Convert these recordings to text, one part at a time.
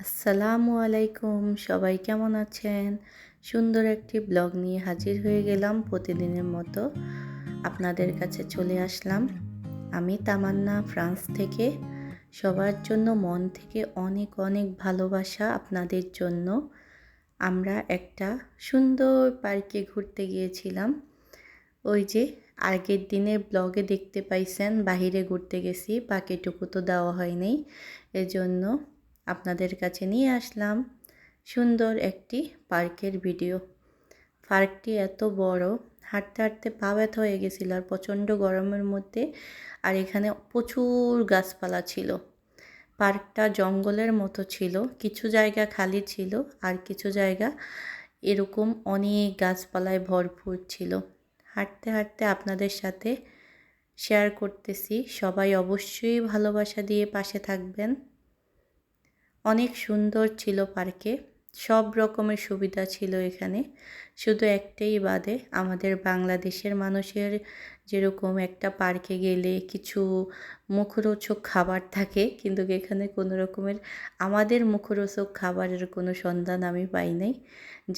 আসসালামু আলাইকুম, সবাই কেমন আছেন? সুন্দর একটি ব্লগ নিয়ে হাজির হয়ে গেলাম প্রতিদিনের মতো। আপনাদের কাছে চলে আসলাম। আমি তামান্না ফ্রান্স থেকে। সবার জন্য মন থেকে অনেক অনেক ভালোবাসা আপনাদের জন্য। আমরা একটা সুন্দর পার্কে ঘুরতে গিয়েছিলাম। ওই যে আগের দিনের ব্লগে দেখতে পাইছেন, বাহিরে ঘুরতে গেছি, বাকিটুকু তো দেওয়া হয়নি। এজন্য আপনাদের কাছে নিয়ে আসলাম সুন্দর একটি পার্কের ভিডিও। পার্কটি এত বড়, হাঁটতে হাঁটতে পা ব্যথা হয়ে গেছিল আর প্রচণ্ড গরমের মধ্যে আর এখানে প্রচুর গাছপালা ছিল। পার্কটা জঙ্গলের মতো ছিল, কিছু জায়গা খালি ছিল আর কিছু জায়গা এরকম অনেক গাছপালায় ভরপুর ছিল। হাঁটতে হাঁটতে আপনাদের সাথে শেয়ার করতেছি, সবাই অবশ্যই ভালোবাসা দিয়ে পাশে থাকবেন। অনেক সুন্দর ছিল পার্কে, সব রকমের সুবিধা ছিল এখানে। শুধু একটাই বাদে, আমাদের বাংলাদেশের মানুষের যেরকম একটা পার্কে গেলে কিছু মুখরোচক খাবার থাকে, কিন্তু এখানে কোনো রকমের আমাদের মুখরোচক খাবারের কোনো সন্ধান আমি পাই নাই।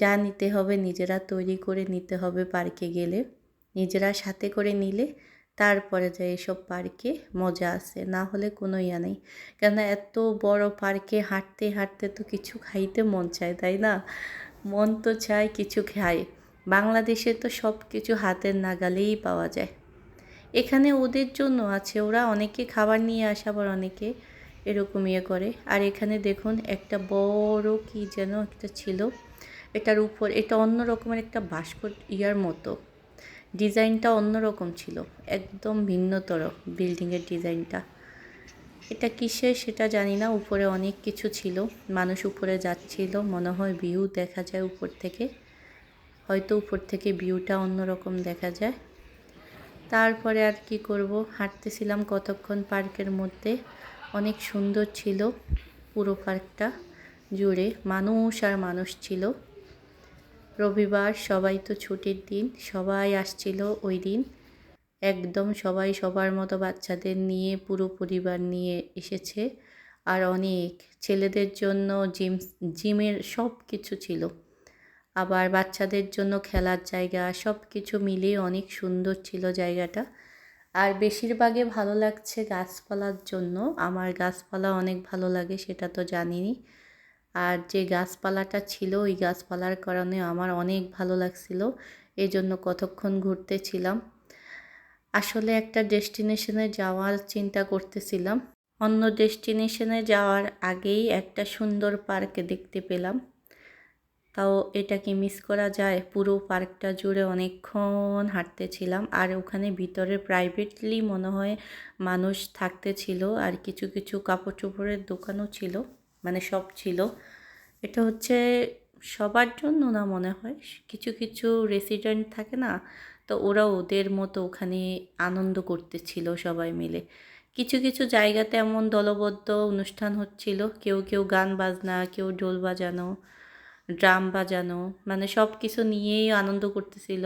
যা নিতে হবে নিজেরা তৈরি করে নিতে হবে পার্কে গেলে, নিজেরা সাথে করে নিলে তারপরে যে এসব পার্কে মজা আছে, না হলে কোনো ইয়া নেই। কেন এত বড় পার্কে হাঁটতে হাঁটতে তো কিছু খাইতে মন চায়, তাই না? মন তো চায় কিছু খায়। বাংলাদেশে তো সব কিছু হাতের নাগালেই পাওয়া যায়। এখানে ওদের জন্য আছে, ওরা অনেকে খাবার নিয়ে আসে, আবার অনেকে এরকম ইয়ে করে। আর এখানে দেখুন একটা বড় কি যেন একটা ছিল, এটার উপর, এটা অন্য রকমের একটা বাস্কট ইয়ার মতো। ডিজাইনটা অন্যরকম ছিল, একদম ভিন্নতর বিল্ডিংয়ের ডিজাইনটা। এটা কিসের সেটা জানি না, উপরে অনেক কিছু ছিল, মানুষ উপরে যাচ্ছিল, মনে হয় ভিউ দেখা যায় উপর থেকে, হয়তো উপর থেকে ভিউটা অন্যরকম দেখা যায়। তারপরে আর কি করব, হাঁটতেছিলাম কতক্ষণ পার্কের মধ্যে, অনেক সুন্দর ছিল পুরো পার্কটা জুড়ে, মানুষ আর মানুষ ছিল। রবিবার সবাই তো ছুটির দিন, সবাই আসছিল ওই দিন। একদম সবাই সবার মতো বাচ্চাদের নিয়ে পুরো পরিবার নিয়ে এসেছে। আর অনেক ছেলেদের জন্য জিম, জিমের সব কিছু ছিল। আবার বাচ্চাদের জন্য খেলার জায়গা, সব কিছু মিলিয়ে অনেক সুন্দর ছিল জায়গাটা। আর বেশিরভাগে ভালো লাগছে গাছপালার জন্য। আমার গাছপালা অনেক ভালো লাগে, সেটা তো জানিনি। আর যে গাছপালাটা ছিল, ওই গাছপালার কারণে আমার অনেক ভালো লাগছিল। এই জন্য কতক্ষণ ঘুরতেছিলাম। আসলে একটা ডেস্টিনেশনে যাওয়ার চিন্তা করতেছিলাম। অন্য ডেস্টিনেশনে যাওয়ার আগেই একটা সুন্দর পার্ক দেখতে পেলাম। তাও এটা কি মিস করা যায়? পুরো পার্কটা জুড়ে অনেকক্ষণ হাঁটতেছিলাম আর ওখানে ভিতরে প্রাইভেটলি মনে হয় মানুষ থাকতে ছিল আর কিছু কিছু কাপড় চোপড়ের দোকানও ছিল। মানে সব ছিল। এটা হচ্ছে সবার জন্য না মনে হয়। কিছু কিছু রেসিডেন্ট থাকে না, তো ওরা ওদের মতো ওখানে আনন্দ করতেছিল সবাই মিলে। কিছু কিছু জায়গাতে এমন দলবদ্ধ অনুষ্ঠান হচ্ছিল। কেউ কেউ গান বাজনা, কেউ ঢোল বাজানো, ড্রাম বাজানো মানে সব কিছু নিয়েই আনন্দ করতেছিল।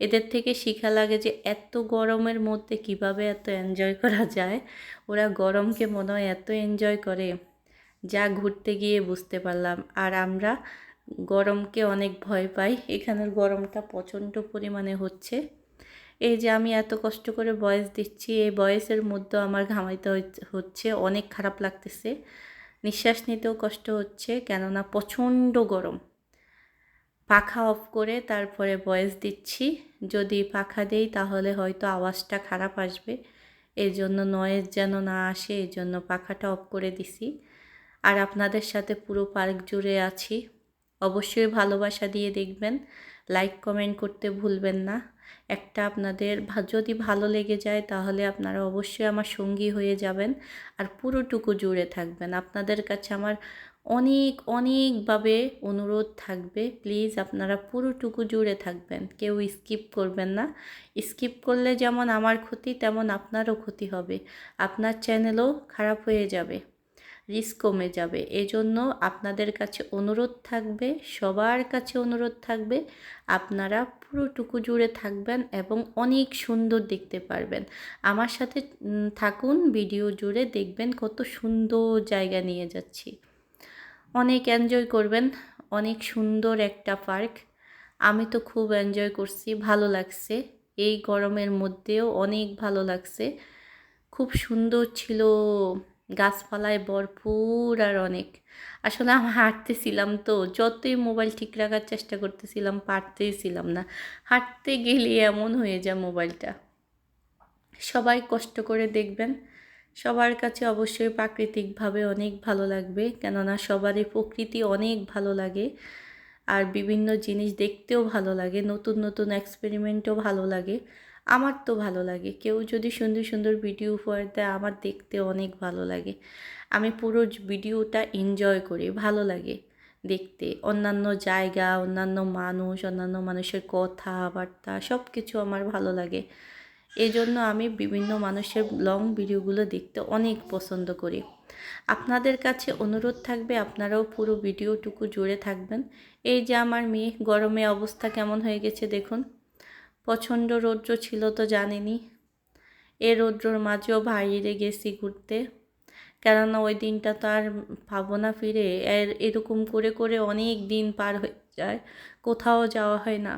এদের থেকে শিখা লাগে যে এত গরমের মধ্যে কীভাবে এত এনজয় করা যায়। ওরা গরমকে মনে হয় এত এনজয় করে। যা ঘুরতে গিয়ে বুঝতে পারলাম। আর আমরা গরমকে অনেক ভয় পাই। এখানের গরমটা প্রচণ্ড পরিমাণে হচ্ছে। এই যে আমি এত কষ্ট করে বয়স দিচ্ছি, এই বয়সের মধ্যে আমার ঘামাইতে হচ্ছে। অনেক খারাপ লাগতেছে। নিঃশ্বাস নিতেও কষ্ট হচ্ছে, কেননা প্রচণ্ড গরম। পাখা অফ করে তারপরে বয়স দিচ্ছি। যদি পাখা দেই, তাহলে হয়তো আওয়াজটা খারাপ আসবে। এই জন্য নয়েজ যেন না আসে এই জন্য পাখাটা অফ করে দিছি। আর আপনাদের সাথে পুরো পার্ক জুড়ে আছি। অবশ্যই ভালোবাসা দিয়ে দেখবেন লাইক কমেন্ট করতে ভুলবেন না। একটা আপনাদের যদি ভালো লেগে যায় তাহলে আপনারা অবশ্যই আমার সঙ্গী হয়ে যাবেন আর পুরোটুকু জুড়ে থাকবেন। আপনাদের কাছে আমার অনেক, অনেকভাবে অনুরোধ থাকবে। প্লিজ আপনারা পুরোটুকু জুড়ে থাকবেন, কেউ স্কিপ করবেন না। স্কিপ করলে যেমন আমার ক্ষতি, তেমন আপনারও ক্ষতি হবে। আপনার চ্যানেলও খারাপ হয়ে যাবে। রিস্ক কমে যাবে। এজন্য আপনাদের কাছে অনুরোধ থাকবে, সবার কাছে অনুরোধ থাকবে, আপনারা পুরোটুকু জুড়ে থাকবেন এবং অনেক সুন্দর দেখতে পারবেন। আমার সাথে থাকুন, ভিডিও জুড়ে দেখবেন কত সুন্দর জায়গা নিয়ে যাচ্ছি। অনেক এনজয় করবেন, অনেক সুন্দর একটা পার্ক। আমি তো খুব এনজয় করছি, ভালো লাগছে। এই গরমের মধ্যেও অনেক ভালো লাগছে। খুব সুন্দর ছিল গাছপালায় ভরপুর আর অনেক। আসলে আমি হাঁটতেছিলাম তো, যতই মোবাইল ঠিক রাখার চেষ্টা করতেছিলাম, পারতেই ছিলাম না। হাঁটতে গেলে এমন হয়ে যায় মোবাইলটা। সবাই কষ্ট করে দেখবেন। সবার কাছে অবশ্যই প্রাকৃতিকভাবে অনেক ভালো লাগবে, কেননা সবারই প্রকৃতি অনেক ভালো লাগে। আর বিভিন্ন জিনিস দেখতেও ভালো লাগে, নতুন নতুন এক্সপেরিমেন্টও ভালো লাগে। আমার তো ভালো লাগে। কেউ যদি সুন্দর সুন্দর ভিডিও উপহার দেয়, আমার দেখতে অনেক ভালো লাগে। আমি পুরো ভিডিওটা এনজয় করি, ভালো লাগে দেখতে। অন্যান্য জায়গা, অন্যান্য মানুষ, অন্যান্য মানুষের কথাবার্তা সব কিছু আমার ভালো লাগে। এই জন্য আমি বিভিন্ন মানুষের লং ভিডিওগুলো দেখতে অনেক পছন্দ করি। আপনাদের কাছে অনুরোধ থাকবে, আপনারাও পুরো ভিডিওটুকু জুড়ে থাকবেন। এই যে আমার মেয়ে, গরমে অবস্থা কেমন হয়ে গেছে দেখুন। প্রচণ্ড রৌদ্র ছিল তো জানেনি। এ রৌদ্রর মাঝেও বাইরে গেছি ঘুরতে। কেননা ওই দিনটা তো আর পাবো না ফিরে। এর, এরকম করে করে অনেক দিন পার হয়ে যায়, কোথাও যাওয়া হয় না।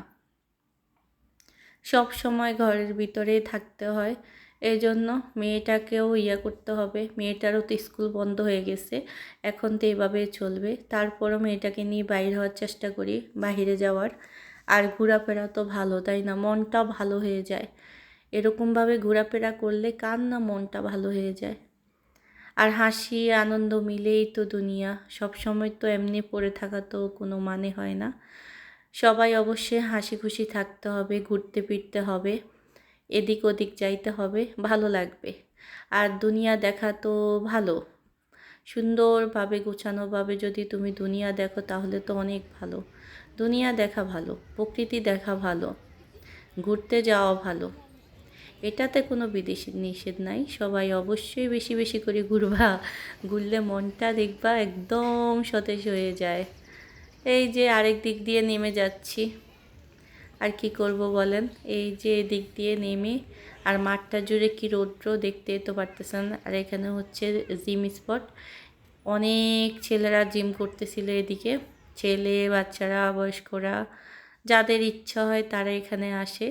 সব সময় ঘরের ভিতরেই থাকতে হয়। এই জন্য মেয়েটাকেও ইয়া করতে হবে। মেয়েটারও তো স্কুল বন্ধ হয়ে গেছে। এখন তো এভাবে চলবে। তারপরও মেয়েটাকে নিয়ে বাইরে হওয়ার চেষ্টা করি, বাহিরে যাওয়ার। আর ঘোরাফেরা তো ভালো, তাই না? মনটা ভালো হয়ে যায়। এরকমভাবে ঘোরাফেরা করলে কার না মনটা ভালো হয়ে যায়? আর হাসি, আনন্দ মিলেই তো দুনিয়া। সব সময় তো এমনি পড়ে থাকা তো কোনো মানে হয় না। সবাই অবশ্যই হাসি খুশি থাকতে হবে, ঘুরতে ফিরতে হবে, এদিক ওদিক যাইতে হবে, ভালো লাগবে। আর দুনিয়া দেখা তো ভালো। সুন্দরভাবে, গোছানোভাবে যদি তুমি দুনিয়া দেখো তাহলে তো অনেক ভালো। দুনিয়া দেখা ভালো, প্রকৃতি দেখা ভালো, ঘুরতে যাওয়া ভালো। এটাতে কোনো বিদেশি নিষেধ নাই। সবাই অবশ্যই বেশি বেশি করে ঘুরবা, ঘুরলে মনটা দেখবা একদম সতেজ হয়ে যায়। এই যে আরেক দিক দিয়ে নেমে যাচ্ছি। আর কি করব বলেন? এই যে দিক দিয়ে নেমে, আর মাঠটা জুড়ে কি রৌদ্র দেখতে তো পারতেছেন আর এখানে হচ্ছে জিম স্পট। অনেক ছেলেরা জিম করতেছিল এদিকে। ছেলে, বাচ্চারা, বয়স্করা, যাদের ইচ্ছা হয় তারা এখানে আসে।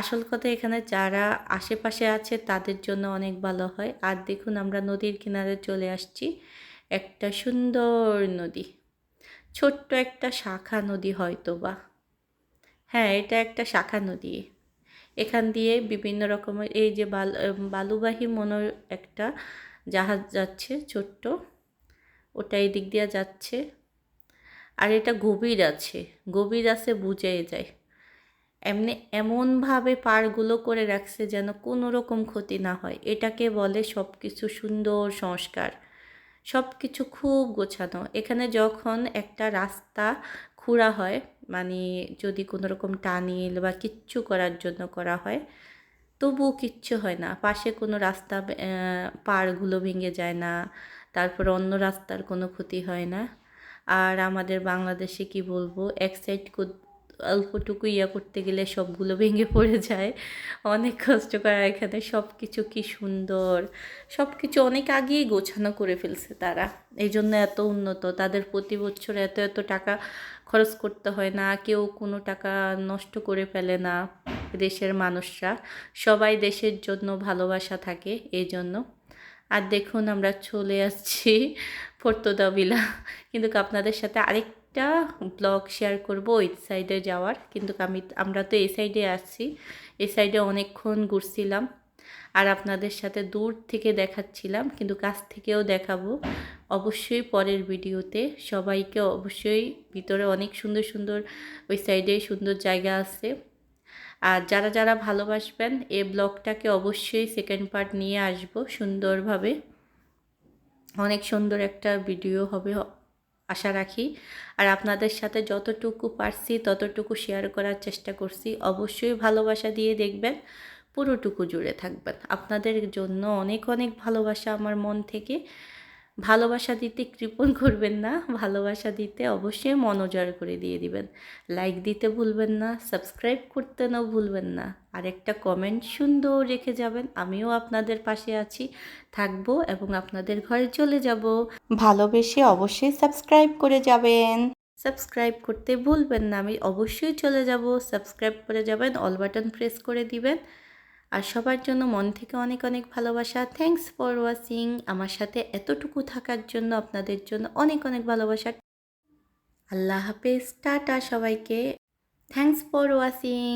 আসল কথা এখানে যারা আশেপাশে আছে তাদের জন্য অনেক ভালো হয়। আর দেখুন আমরা নদীর কিনারে চলে আসছি, একটা সুন্দর নদী। ছোট্ট একটা শাখা নদী হয়তো বা হ্যাঁ এটা একটা শাখা নদী। এখান দিয়ে বিভিন্ন রকমের, এই যে বাল, বালুবাহী মনে একটা জাহাজ যাচ্ছে ছোট্ট। ওটা এই দিক দিয়ে যাচ্ছে। আর এটা গভীর আছে গভীর আছে বুঝে যায়। এমনি এমনভাবে পারগুলো করে রাখছে যেন কোনো রকম ক্ষতি না হয়। এটাকে বলে সব কিছু সুন্দর সংস্কার। সব কিছু খুব গোছানো। এখানে যখন একটা রাস্তা খুঁড়া হয় মানে যদি কোনো রকম টানিল বা কিচ্ছু করার জন্য করা হয়, তবুও কিচ্ছু হয় না। পাশে কোনো রাস্তা পাড়গুলো ভেঙে যায় না। তারপর অন্য রাস্তার কোনো ক্ষতি হয় না। আর আমাদের বাংলাদেশে কি বলব, এক সাইড অল্পটুকু ইয়া করতে গেলে সবগুলো ভেঙে পড়ে যায়। অনেক কষ্ট করে এখানে সব কিছু কি সুন্দর। সব কিছু অনেক আগেই গোছানো করে ফেলছে তারা। এই জন্য এত উন্নত। তাদের প্রতি বছর এত এত টাকা খরচ করতে হয় না। কেউ কোনো টাকা নষ্ট করে ফেলে না দেশের মানুষরা। সবাই দেশের জন্য ভালোবাসা থাকে এই জন্য আর দেখুন আমরা চলে আসছি ফোর্তদাবিলা কিন্তু আপনাদের সাথে আরেকটা ব্লগ শেয়ার করব, ওই সাইডে যাওয়ার। কিন্তু আমি, আমরা তো এই সাইডে আসছি এই সাইডে অনেকক্ষণ ঘুরছিলাম। আর আপনাদের সাথে দূর থেকে দেখাচ্ছিলাম, কিন্তু কাছ থেকেও দেখাবো। অবশ্যই পরের ভিডিওতে। সবাইকে অবশ্যই ভিতরে অনেক সুন্দর সুন্দর, ওই সাইডে সুন্দর জায়গা আছে। আর যারা যারা ভালোবাসবেন, এই ব্লগটাকে অবশ্যই সেকেন্ড পার্ট নিয়ে আসব সুন্দরভাবে। অনেক সুন্দর একটা ভিডিও হবে আশা রাখি। আর আপনাদের সাথে যতটুকু পারছি, ততটুকু শেয়ার করার চেষ্টা করছি। অবশ্যই ভালোবাসা দিয়ে দেখবেন, পুরোটুকু জুড়ে থাকবেন। আপনাদের জন্য অনেক অনেক ভালোবাসা আমার মন থেকে। ভালোবাসা দিতে কৃপণ করবেন না, ভালোবাসা দিতে অবশ্যই মনোজয় করে দিয়ে দিবেন। লাইক দিতে ভুলবেন না সাবস্ক্রাইব করতে না ভুলবেন না। আর একটা কমেন্ট সুন্দর রেখে যাবেন, আমিও আপনাদের পাশে আছি, থাকব এবং আপনাদের ঘরে চলে যাব। ভালোবেসে অবশ্যই সাবস্ক্রাইব করে যাবেন। সাবস্ক্রাইব করতে ভুলবেন না, আমি অবশ্যই চলে যাব। সাবস্ক্রাইব করে যাবেন অল বাটন প্রেস করে দিবেন। আর সবার জন্য মন থেকে অনেক অনেক ভালোবাসা। থ্যাংকস ফর ওয়াচিং আমার সাথে এতটুকু থাকার জন্য আপনাদের জন্য অনেক অনেক ভালোবাসা। আল্লাহ হাফেজ। টাটা সবাইকে। Thanks for watching